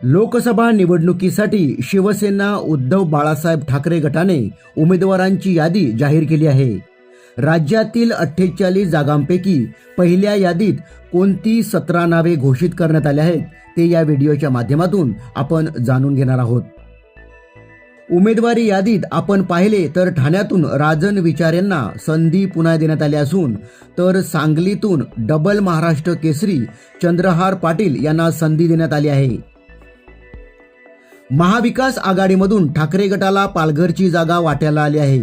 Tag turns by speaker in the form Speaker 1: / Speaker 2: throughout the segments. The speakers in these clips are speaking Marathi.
Speaker 1: लोकसभा निवडणुकीसाठी शिवसेना उद्धव बाळासाहेब ठाकरे गटाने उमेदवारांची यादी जाहीर केली आहे. राज्यातील अठ्ठेचाळीस जागांपैकी पहिल्या यादीत कोणती सतरा नावे घोषित करण्यात आली आहेत ते या व्हिडिओच्या माध्यमातून आपण जाणून घेणार आहोत. उमेदवारी यादीत आपण पाहिले तर ठाण्यातून राजन विचार यांना संधी पुन्हा देण्यात आली असून तर सांगलीतून डबल महाराष्ट्र केसरी चंद्रहार पाटील यांना संधी देण्यात आली आहे. महाविकास आघाडीमधून ठाकरे गटाला पालघरची जागा वाट्याला आली आहे.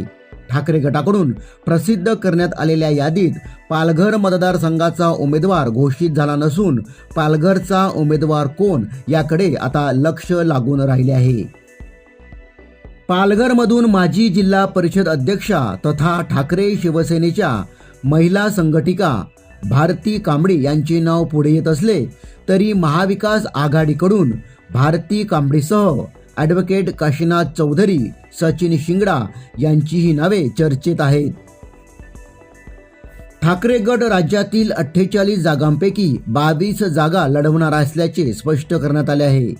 Speaker 1: ठाकरे गटाकडून प्रसिद्ध करण्यात आलेल्या यादीत पालघर मतदारसंघाचा उमेदवार घोषित झाला नसून पालघरचा उमेदवार कोण याकडे आता लक्ष लागून राहिले आहे. पालघरमधून माजी जिल्हा परिषद अध्यक्षा तथा ठाकरे शिवसेनेच्या महिला संघटिका भारती कांबडी यांचे नाव पुढे येत असले तरी महाविकास आघाडीकडून भारती कांबडीसह ॲडव्होकेट काशीनाथ चौधरी सचिन शिंगडा यांचीही नावे चर्चेत आहेत. ठाकरे गट राज्यातील अठ्ठेचाळीस जागांपैकी बावीस जागा लढवणार असल्याचे स्पष्ट करण्यात आले आहे.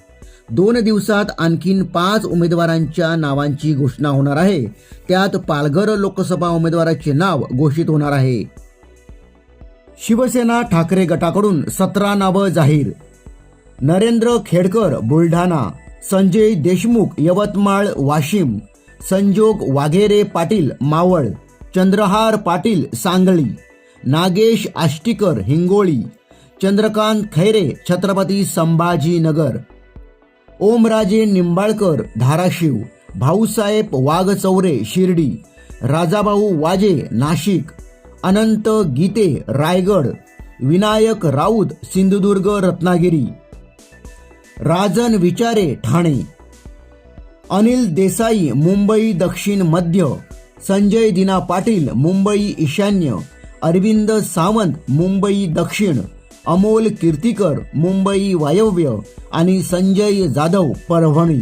Speaker 1: दोन दिवसात आणखीन पाच उमेदवारांच्या नावांची घोषणा होणार आहे. त्यात पालघर लोकसभा उमेदवाराचे नाव घोषित होणार आहे. शिवसेना ठाकरे गटाकडून सतरा नावं जाहीर. नरेंद्र खेडकर बुलढाणा. संजय देशमुख यवतमाळ वाशिम. संजोग वाघेरे पाटील मावळ. चंद्रहार पाटील सांगली. नागेश आष्टीकर हिंगोळी चंद्रकांत खैरे छत्रपती संभाजीनगर. ओमराजे निंबाळकर धाराशिव. भाऊसाहेब वाघचौरे शिर्डी. राजाभाऊ वाजे नाशिक. अनंत गीते रायगड विनायक राऊत सिंधुदुर्ग रत्नागिरी. राजन विचारे ठाणे. अनिल देसाई मुंबई दक्षिण मध्य. संजय दिना पाटील मुंबई ईशान्य. अरविंद सावंत मुंबई दक्षिण. अमोल कीर्तीकर मुंबई वायव्य. आणि संजय जाधव परभणी.